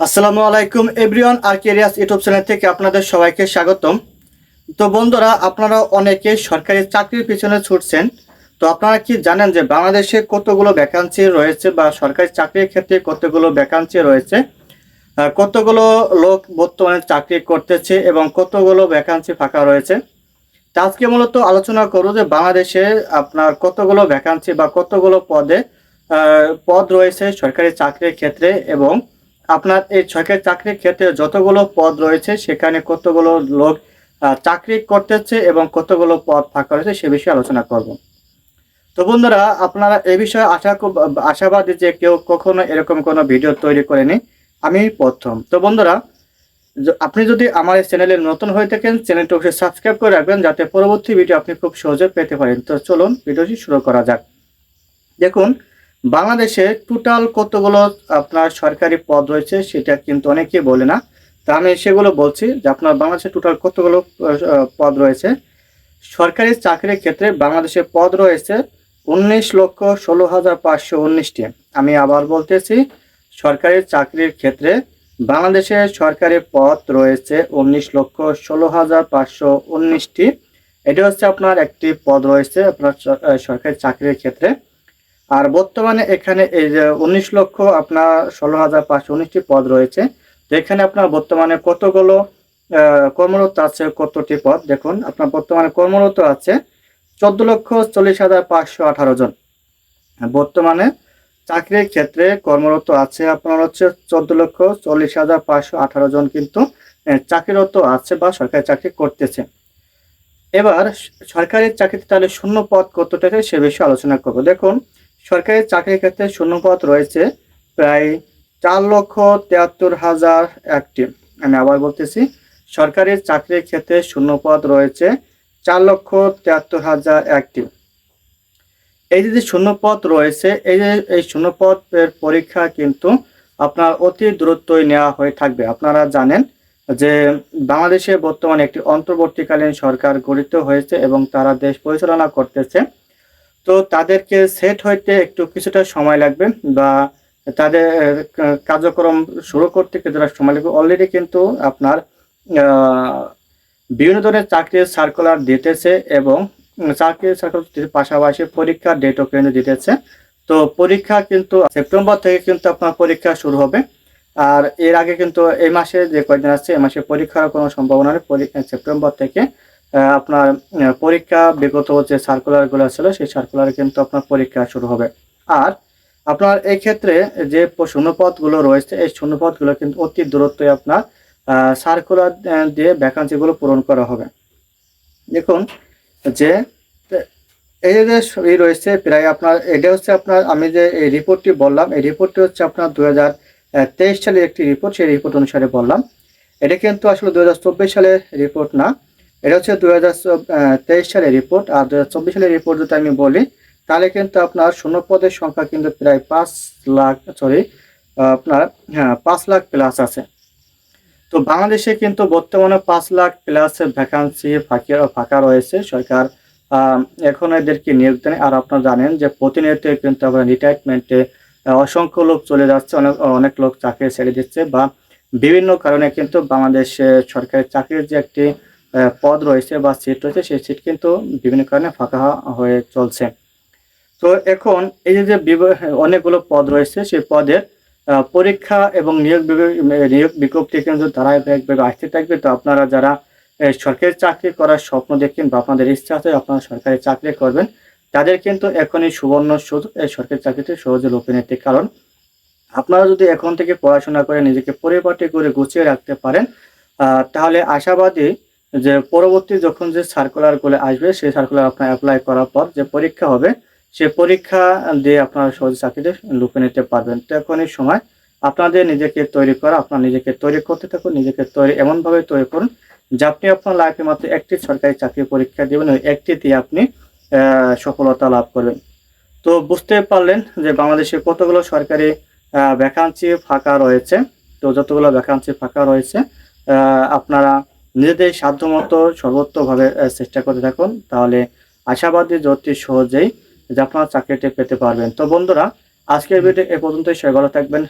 আসসালামু আলাইকুম এভরিওয়ান আর কেরিয়াস ইউটিউব চ্যানেল থেকে আপনাদের সবাইকে স্বাগতম। তো বন্ধুরা, আপনারা অনেকে সরকারি চাকরির পিছনে ছুটছেন। তো আপনারা কি জানেন যে বাংলাদেশে কতগুলো ভ্যাকান্সি রয়েছে বা সরকারি চাকরির ক্ষেত্রে কতগুলো ভ্যাকান্সি রয়েছে? কতগুলো লোক বর্তমানে চাকরি করতেছে এবং কতগুলো ভ্যাকান্সি ফাঁকা রয়েছে? তা আজকে মূলত আলোচনা করব যে বাংলাদেশে আপনার কতগুলো ভ্যাকান্সি বা কতগুলো পদে পদ রয়েছে সরকারি চাকরির ক্ষেত্রে এবং আপনার এই সরকারি চাকরির ক্ষেত্রে যতগুলো পদ রয়েছে, সেখানে কতগুলো লোক চাকরি করতেছে এবং কতগুলো পদ ফাঁকা রয়েছে সে বিষয়ে আলোচনা করব। তো বন্ধুরা, আপনারা এ বিষয়ে আশা আশাবাদী যে কেউ কখনো এরকম কোনো ভিডিও তৈরি করেনি, আমি প্রথম। তো বন্ধুরা আপনি যদি আমার এই চ্যানেলে নতুন হয়ে থাকেন, চ্যানেলটি অবশ্যই সাবস্ক্রাইব করে রাখবেন, যাতে পরবর্তী ভিডিও আপনি খুব সহজে পেতে পারেন। তো চলুন, ভিডিওটি শুরু করা যাক। দেখুন বাংলাদেশে টোটাল কতগুলো আপনার সরকারি পদ রয়েছে সেটা কিন্তু অনেকেই বলে না। তা আমি সেগুলো বলছি যে আপনার বাংলাদেশে টোটাল কতগুলো পদ রয়েছে। সরকারি চাকরির ক্ষেত্রে বাংলাদেশে পদ রয়েছে উনিশ লক্ষ ষোলো হাজার পাঁচশো উনিশটি। আমি আবার বলতেছি, সরকারি চাকরির ক্ষেত্রে বাংলাদেশে সরকারি পদ রয়েছে উনিশ লক্ষ ষোলো হাজার পাঁচশো উনিশটি। এটি হচ্ছে আপনার একটি পদ রয়েছে আপনার সরকারি চাকরির ক্ষেত্রে। আর বর্তমানে এখানে এই যে উনিশ লক্ষ আপনার ষোলো হাজার পাঁচশো উনিশটি পদ রয়েছে, তো এখানে আপনার বর্তমানে কতগুলো কর্মরত আছে কতটি পদ? দেখুন, আপনার বর্তমানে কর্মরত আছে চোদ্দ লক্ষ চল্লিশ হাজার পাঁচশো আঠারো জন। বর্তমানে চাকরির ক্ষেত্রে কর্মরত আছে আপনার হচ্ছে চোদ্দ লক্ষ চল্লিশ হাজার পাঁচশো আঠারো জন কিন্তু চাকরিরত আছে বা সরকারি চাকরি করতেছে। এবার সরকারি চাকরিতে তাহলে শূন্য পদ কতটা সে বিষয়ে আলোচনা করব। দেখুন সরকারি চাকরির ক্ষেত্রে শূন্য পদ রয়েছে, প্রায় চার লক্ষ তিয়াত্তর হাজার একটি। আমি আবার বলতেছি, সরকারি চাকরির ক্ষেত্রে শূন্য পদ রয়েছে, চার লক্ষ তিয়াত্তর হাজার একটি। এই যে যে শূন্য পদ রয়েছে, এই যে এই শূন্য পদের পরীক্ষা কিন্তু আপনার অতি দূরত্বই নেওয়া হয়ে থাকবে। আপনারা জানেন যে বাংলাদেশে বর্তমানে একটি অন্তর্বর্তীকালীন সরকার গঠিত হয়েছে এবং তারা দেশ পরিচালনা করতেছে। তো তাদেরকে সেট হইতে একটু কিছুটা সময় লাগবে বা তাদের কার্যক্রম শুরু করতে কিছুটা সময় লাগবে। অলরেডি কিন্তু আপনার বিভিন্ন ধরনের চাকরির সার্কুলার দিতেছে এবং চাকরির সার্কুলার পাশাপাশি পরীক্ষার ডেটও কিন্তু দিতেছে। তো পরীক্ষা কিন্তু সেপ্টেম্বর থেকে কিন্তু আপনার পরীক্ষা শুরু হবে। আর এর আগে কিন্তু এই মাসে যে কয়েকদিন আছে এই মাসে পরীক্ষার কোনো সম্ভাবনা নেই। সেপ্টেম্বর থেকে আপনার পরীক্ষা বিগত যে সার্কুলারগুলো ছিল, সেই সার্কুলারে কিন্তু আপনার পরীক্ষা শুরু হবে। আর আপনার এই ক্ষেত্রে যে শূন্যপদগুলো রয়েছে, এই শূন্যপদগুলো কিন্তু অতি দূরত্বে আপনার সার্কুলার দিয়ে ভ্যাকান্সিগুলো পূরণ করা হবে। দেখুন যে এই যে ই রয়েছে, প্রায় আপনার, এটা হচ্ছে আপনার, আমি যে এই রিপোর্টটি বললাম, এই রিপোর্টটি হচ্ছে আপনার দু হাজার তেইশ সালের একটি রিপোর্ট সেই রিপোর্ট অনুসারে বললাম। এটা কিন্তু আসলে দু হাজার চব্বিশ সালের রিপোর্ট না। এটা হচ্ছে দু হাজার তেইশ সালের রিপোর্ট আর দু হাজার চব্বিশ সালের রিপোর্ট যদি আমি বলি, তাহলে কিন্তু আপনার শূন্য পদের সংখ্যা কিন্তু প্রায় পাঁচ লাখ সরি আপনার হ্যাঁ পাঁচ লাখ প্লাস আছে। তো বাংলাদেশে কিন্তু বর্তমানে পাঁচ লাখ প্লাস ভ্যাকান্সি ফাঁকা ফাঁকা রয়েছে। সরকার এখন এদেরকে নিয়োগ দেন আর আপনারা জানেন যে প্রতিনিয়ত কিন্তু আপনার রিটায়ারমেন্টে অসংখ্য লোক চলে যাচ্ছে, অনেক অনেক লোক চাকরি ছেড়ে দিচ্ছে বা বিভিন্ন কারণে কিন্তু বাংলাদেশে সরকারি চাকরির যে একটি পদ রয়েছে বা সিট রয়েছে, সেই সিট কিন্তু বিভিন্ন কারণে ফাঁকা হয়ে চলছে। তো এখন এই যে অনেকগুলো পদ রয়েছে, সেই পদের পরীক্ষা এবং নিয়োগ নিয়োগ বিজ্ঞপ্তি কিন্তু ধারাবাহিকভাবে আসতে থাকবে। তো আপনারা যারা সরকারি চাকরি করার স্বপ্ন দেখেন বা আপনাদের ইচ্ছা আছে, আপনারা সরকারি চাকরি করবেন। তাদের কিন্তু এখনই সুবর্ণ সুযোগ এই সরকারি চাকরিতে সহজে লোকে নিতে। কারণ আপনারা যদি এখন থেকে পড়াশোনা করে নিজেকে পরিপাটি করে গুছিয়ে রাখতে পারেন তাহলে আশাবাদী যে পরবর্তী যখন যে সার্কুলারগুলো আসবে, সেই সার্কুলার আপনার অ্যাপ্লাই করার পর যে পরীক্ষা হবে, সে পরীক্ষা দিয়ে আপনারা সহজে চাকরিতে লুপে নিতে পারবেন। তো এখন এই সময়। আপনাদের নিজেকে তৈরি করা, আপনার নিজেকে তৈরি করতে থাকুন, নিজেকে তৈরি এমনভাবে তৈরি করুন যে আপনি আপনার লাইফে মাত্র একটি সরকারি চাকরি পরীক্ষা দেবেন ওই একটি দিয়ে আপনি সফলতা লাভ করবেন। তো বুঝতে পারলেন যে বাংলাদেশে কতগুলো সরকারি ভ্যাকান্সি ফাঁকা রয়েছে। তো যতগুলো ভ্যাকান্সি ফাঁকা রয়েছে আপনারা নিজেদের সাধ্যমতো সর্বোত্তভাবে চেষ্টা করে থাকুন। তাহলে আশাবাদী অতি সহজেই আপনারা চাকরিটি পেতে পারবেন। তো বন্ধুরা, আজকের ভিডিও এ পর্যন্তই। সবাই থাকবেন